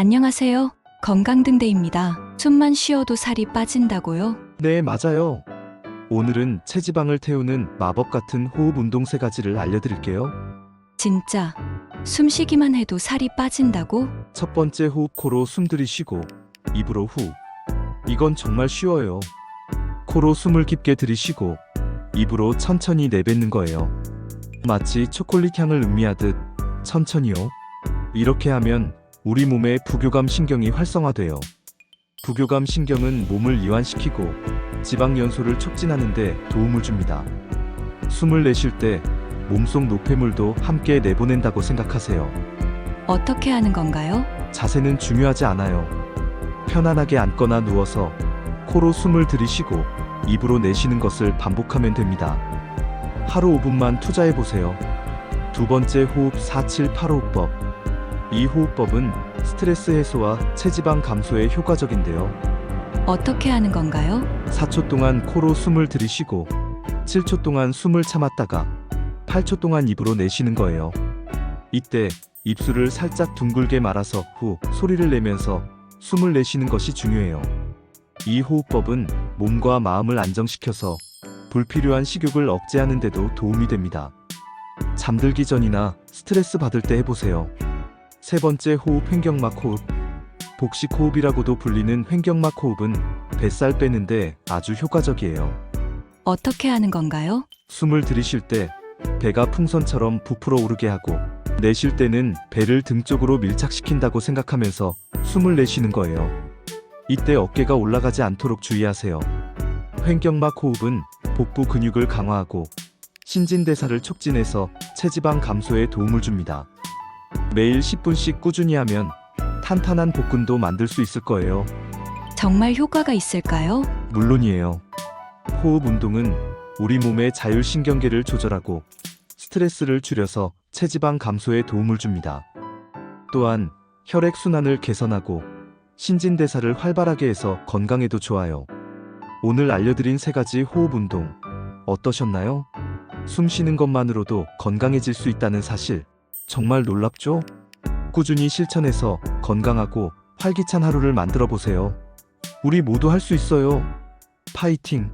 안녕하세요. 건강등대입니다. 숨만 쉬어도 살이 빠진다고요? 네, 맞아요. 오늘은 체지방을 태우는 마법 같은 호흡 운동 세 가지를 알려드릴게요. 진짜 숨 쉬기만 해도 살이 빠진다고? 첫 번째 호흡 코로 숨 들이쉬고 입으로 후. 이건 정말 쉬워요. 코로 숨을 깊게 들이쉬고 입으로 천천히 내뱉는 거예요. 마치 초콜릿 향을 음미하듯 천천히요. 이렇게 하면 우리 몸의 부교감 신경이 활성화돼요. 부교감 신경은 몸을 이완시키고 지방 연소를 촉진하는 데 도움을 줍니다. 숨을 내쉴 때 몸속 노폐물도 함께 내보낸다고 생각하세요. 어떻게 하는 건가요? 자세는 중요하지 않아요. 편안하게 앉거나 누워서 코로 숨을 들이쉬고 입으로 내쉬는 것을 반복하면 됩니다. 하루 5분만 투자해 보세요. 두 번째 호흡 4785호흡법. 이 호흡법은 스트레스 해소와 체지방 감소에 효과적인데요. 어떻게 하는 건가요? 4초 동안 코로 숨을 들이쉬고 7초 동안 숨을 참았다가 8초 동안 입으로 내쉬는 거예요. 이때 입술을 살짝 둥글게 말아서 후 소리를 내면서 숨을 내쉬는 것이 중요해요. 이 호흡법은 몸과 마음을 안정시켜서 불필요한 식욕을 억제하는 데도 도움이 됩니다. 잠들기 전이나 스트레스 받을 때 해보세요. 세 번째 호흡 횡격막 호흡. 복식 호흡이라고도 불리는 횡격막 호흡은 뱃살 빼는데 아주 효과적이에요. 어떻게 하는 건가요? 숨을 들이쉴 때 배가 풍선처럼 부풀어 오르게 하고 내쉴 때는 배를 등 쪽으로 밀착시킨다고 생각하면서 숨을 내쉬는 거예요. 이때 어깨가 올라가지 않도록 주의하세요. 횡격막 호흡은 복부 근육을 강화하고 신진대사를 촉진해서 체지방 감소에 도움을 줍니다. 매일 10분씩 꾸준히 하면 탄탄한 복근도 만들 수 있을 거예요. 정말 효과가 있을까요? 물론이에요. 호흡 운동은 우리 몸의 자율신경계를 조절하고 스트레스를 줄여서 체지방 감소에 도움을 줍니다. 또한 혈액순환을 개선하고 신진대사를 활발하게 해서 건강에도 좋아요. 오늘 알려드린 세 가지 호흡 운동 어떠셨나요? 숨 쉬는 것만으로도 건강해질 수 있다는 사실 정말 놀랍죠? 꾸준히 실천해서 건강하고 활기찬 하루를 만들어 보세요. 우리 모두 할 수 있어요. 파이팅!